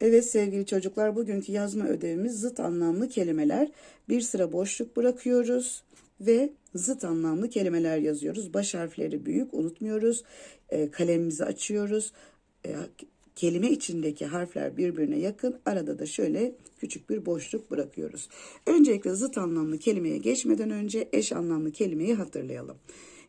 Evet sevgili çocuklar bugünkü yazma ödevimiz zıt anlamlı kelimeler. Bir sıra boşluk bırakıyoruz ve zıt anlamlı kelimeler yazıyoruz. Baş harfleri büyük unutmuyoruz. E, kalemimizi açıyoruz. E, kelime içindeki harfler birbirine yakın. Arada da şöyle küçük bir boşluk bırakıyoruz. Öncelikle zıt anlamlı kelimeye geçmeden önce eş anlamlı kelimeyi hatırlayalım.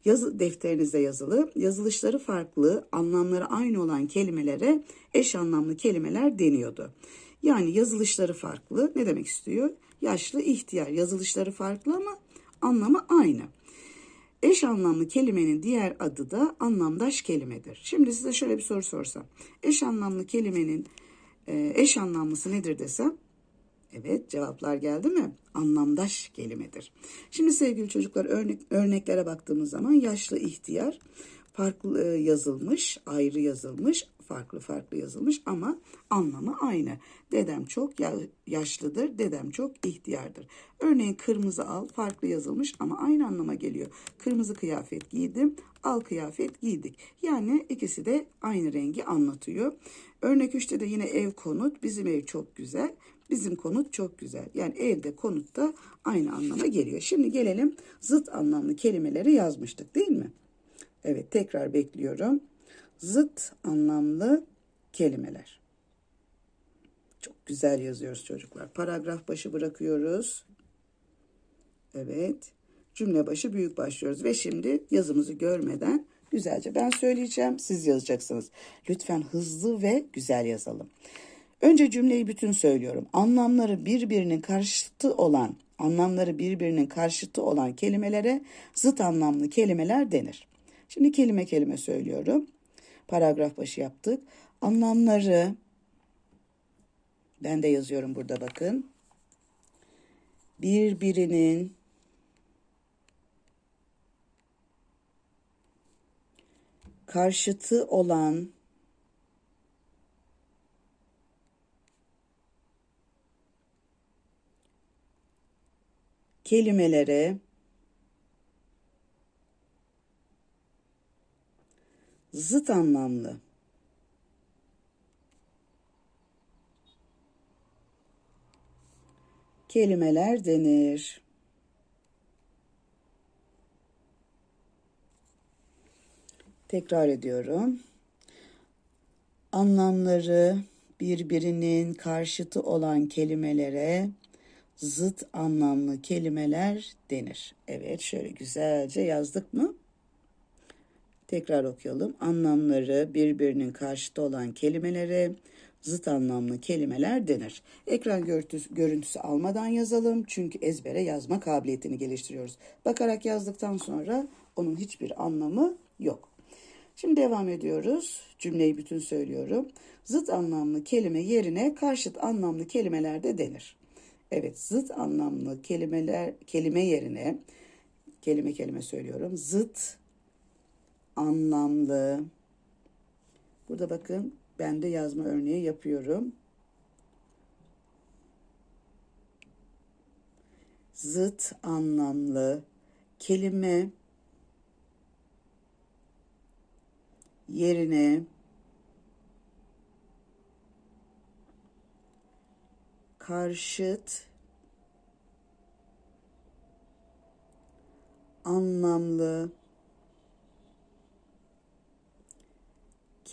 Yazı defterinizde yazılı, yazılışları farklı, anlamları aynı olan kelimelere eş anlamlı kelimeler deniyordu. Yani yazılışları farklı ne demek istiyor? Yaşlı ihtiyar yazılışları farklı ama anlamı aynı. Eş anlamlı kelimenin diğer adı da anlamdaş kelimedir. Şimdi size şöyle bir soru sorsam. Eş anlamlı kelimenin e, eş anlamlısı nedir desem? Evet cevaplar geldi mi? Anlamdaş kelimedir. Şimdi sevgili çocuklar örnek, örneklere baktığımız zaman yaşlı ihtiyar farklı e, yazılmış, ayrı yazılmış, farklı farklı yazılmış ama anlamı aynı. Dedem çok yaşlıdır, dedem çok ihtiyardır. Örneğin kırmızı al farklı yazılmış ama aynı anlama geliyor. Kırmızı kıyafet giydim, al kıyafet giydik. Yani ikisi de aynı rengi anlatıyor. Örnek 3'te de yine ev konut, bizim ev çok güzel. Bizim konut çok güzel. Yani evde konut da aynı anlama geliyor. Şimdi gelelim zıt anlamlı kelimeleri yazmıştık değil mi? Evet tekrar bekliyorum. Zıt anlamlı kelimeler. Çok güzel yazıyoruz çocuklar. Paragraf başı bırakıyoruz. Evet. Cümle başı büyük başlıyoruz. Ve şimdi yazımızı görmeden güzelce ben söyleyeceğim. Siz yazacaksınız. Lütfen hızlı ve güzel yazalım. Önce cümleyi bütün söylüyorum. Anlamları birbirinin karşıtı olan, anlamları birbirinin karşıtı olan kelimelere zıt anlamlı kelimeler denir. Şimdi kelime kelime söylüyorum. Paragraf başı yaptık. Anlamları ben de yazıyorum burada bakın. Birbirinin karşıtı olan kelimelere zıt anlamlı kelimeler denir. Tekrar ediyorum. Anlamları birbirinin karşıtı olan kelimelere zıt anlamlı kelimeler denir. Evet şöyle güzelce yazdık mı? Tekrar okuyalım. Anlamları birbirinin karşıtı olan kelimelere zıt anlamlı kelimeler denir. Ekran görüntüsü, görüntüsü almadan yazalım çünkü ezbere yazma kabiliyetini geliştiriyoruz. Bakarak yazdıktan sonra onun hiçbir anlamı yok. Şimdi devam ediyoruz. Cümleyi bütün söylüyorum. Zıt anlamlı kelime yerine karşıt anlamlı kelimeler de denir. Evet, zıt anlamlı kelimeler kelime yerine kelime kelime söylüyorum. Zıt anlamlı. Burada bakın ben de yazma örneği yapıyorum. Zıt anlamlı kelime yerine karşıt anlamlı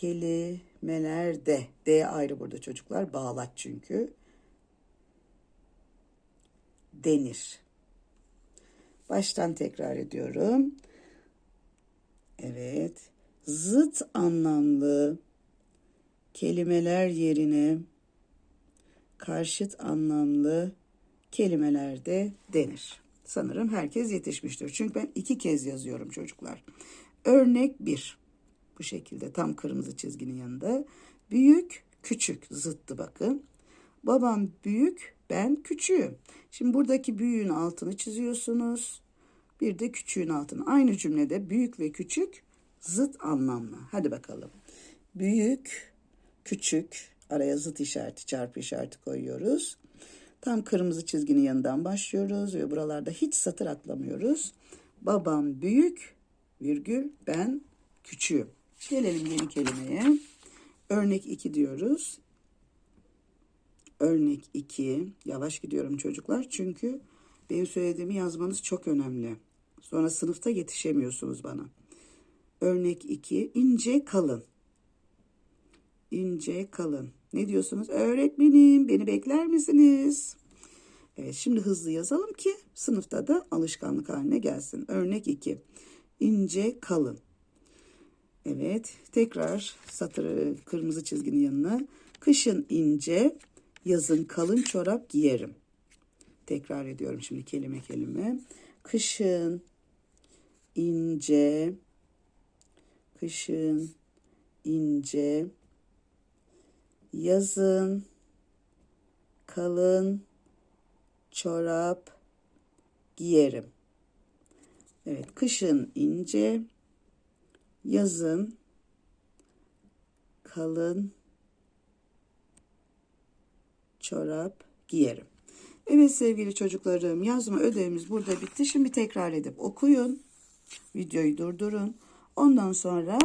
kelimelerde D ayrı burada çocuklar bağlaç çünkü denir. Baştan tekrar ediyorum. Evet. Zıt anlamlı kelimeler yerine karşıt anlamlı kelimelerde denir. Sanırım herkes yetişmiştir. Çünkü ben iki kez yazıyorum çocuklar. Örnek bir. Bu şekilde tam kırmızı çizginin yanında. Büyük, küçük zıttı bakın. Babam büyük, ben küçüğüm. Şimdi buradaki büyüğün altını çiziyorsunuz. Bir de küçüğün altını. Aynı cümlede büyük ve küçük zıt anlamlı. Hadi bakalım. Büyük, küçük, araya zıt işareti, çarpı işareti koyuyoruz. Tam kırmızı çizginin yanından başlıyoruz ve buralarda hiç satır atlamıyoruz. Babam büyük, virgül, ben küçüğüm. Gelelim yeni kelimeye. Örnek 2 diyoruz. Örnek 2. Yavaş gidiyorum çocuklar çünkü benim söylediğimi yazmanız çok önemli. Sonra sınıfta yetişemiyorsunuz bana. Örnek 2. ince kalın. İnce kalın. Ne diyorsunuz? Öğretmenim beni bekler misiniz? Evet şimdi hızlı yazalım ki sınıfta da alışkanlık haline gelsin. Örnek 2. İnce kalın. Evet tekrar satırı kırmızı çizginin yanına. Kışın ince, yazın kalın çorap giyerim. Tekrar ediyorum şimdi kelime kelime. Kışın ince, kışın ince, yazın kalın çorap giyerim. Evet, kışın ince, yazın kalın çorap giyerim. Evet sevgili çocuklarım yazma ödevimiz burada bitti. Şimdi tekrar edip okuyun. Videoyu durdurun. Ondan sonra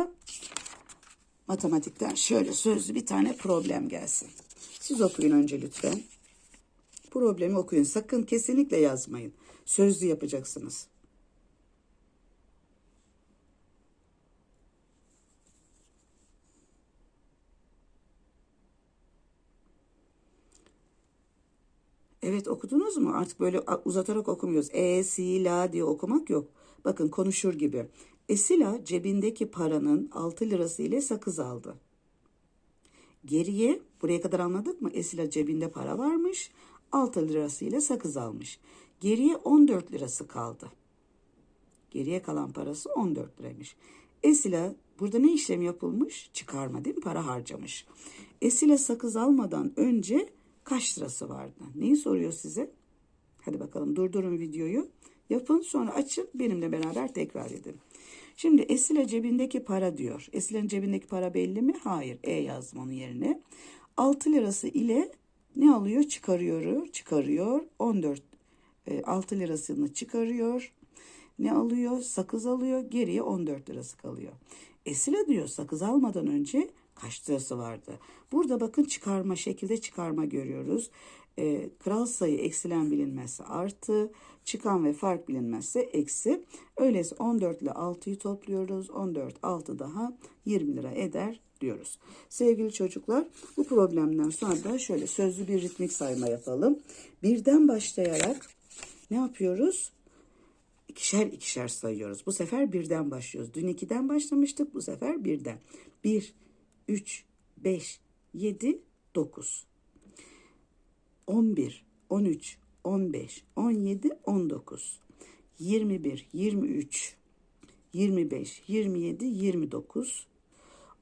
matematikten şöyle sözlü bir tane problem gelsin. Siz okuyun önce lütfen. Problemi okuyun. Sakın kesinlikle yazmayın. Sözlü yapacaksınız. Evet okudunuz mu? Artık böyle uzatarak okumuyoruz. E, si, la diye okumak yok. Bakın konuşur gibi. Esila cebindeki paranın 6 lirası ile sakız aldı. Geriye buraya kadar anladık mı? Esila cebinde para varmış. 6 lirası ile sakız almış. Geriye 14 lirası kaldı. Geriye kalan parası 14 liraymış. Esila burada ne işlem yapılmış? Çıkarma değil mi? Para harcamış. Esila sakız almadan önce kaç lirası vardı? Neyi soruyor size? Hadi bakalım durdurun videoyu. Yapın sonra açın benimle beraber tekrar edin. Şimdi Esile cebindeki para diyor. Esile'nin cebindeki para belli mi? Hayır. E yazdım onun yerine. 6 lirası ile ne alıyor? Çıkarıyor. Çıkarıyor. 14 e, 6 lirasını çıkarıyor. Ne alıyor? Sakız alıyor. Geriye 14 lirası kalıyor. Esile diyor sakız almadan önce kaç lirası vardı? Burada bakın çıkarma şekilde çıkarma görüyoruz. E, kral sayı eksilen bilinmezse artı, çıkan ve fark bilinmezse eksi. Öyleyse 14 ile 6'yı topluyoruz. 14, 6 daha 20 lira eder diyoruz. Sevgili çocuklar bu problemden sonra da şöyle sözlü bir ritmik sayma yapalım. Birden başlayarak ne yapıyoruz? İkişer ikişer sayıyoruz. Bu sefer birden başlıyoruz. Dün ikiden başlamıştık. Bu sefer birden. 1, 3, 5, 7, 9. 11, 13, 15, 17, 19, 21, 23, 25, 27, 29,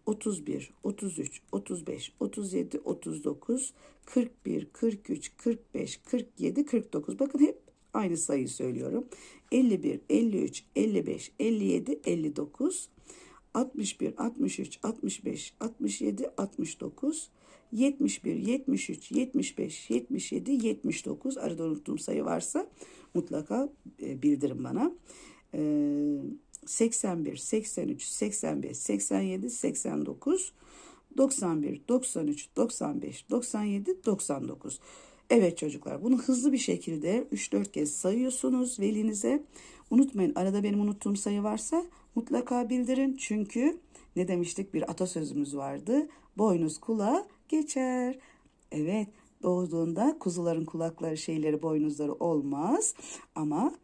31, 33, 35, 37, 39, 41, 43, 45, 47, 49. Bakın hep aynı sayıyı söylüyorum. 51, 53, 55, 57, 59, 61, 63, 65, 67, 69, 71, 73, 75, 77, 79 arada unuttuğum sayı varsa mutlaka e, bildirin bana. E, 81, 83, 85, 87, 89, 91, 93, 95, 97, 99. Evet çocuklar bunu hızlı bir şekilde 3-4 kez sayıyorsunuz velinize. Unutmayın arada benim unuttuğum sayı varsa mutlaka bildirin. Çünkü ne demiştik bir atasözümüz vardı. Boynuz kulağa geçer. Evet doğduğunda kuzuların kulakları şeyleri boynuzları olmaz ama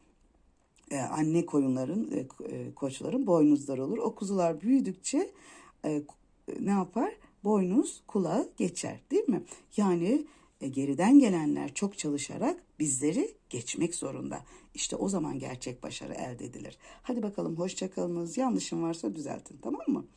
e, anne koyunların e, e, koçların boynuzları olur. O kuzular büyüdükçe e, ne yapar? Boynuz kulağa geçer değil mi? Yani e, geriden gelenler çok çalışarak bizleri geçmek zorunda. İşte o zaman gerçek başarı elde edilir. Hadi bakalım hoşçakalınız. Yanlışım varsa düzeltin tamam mı?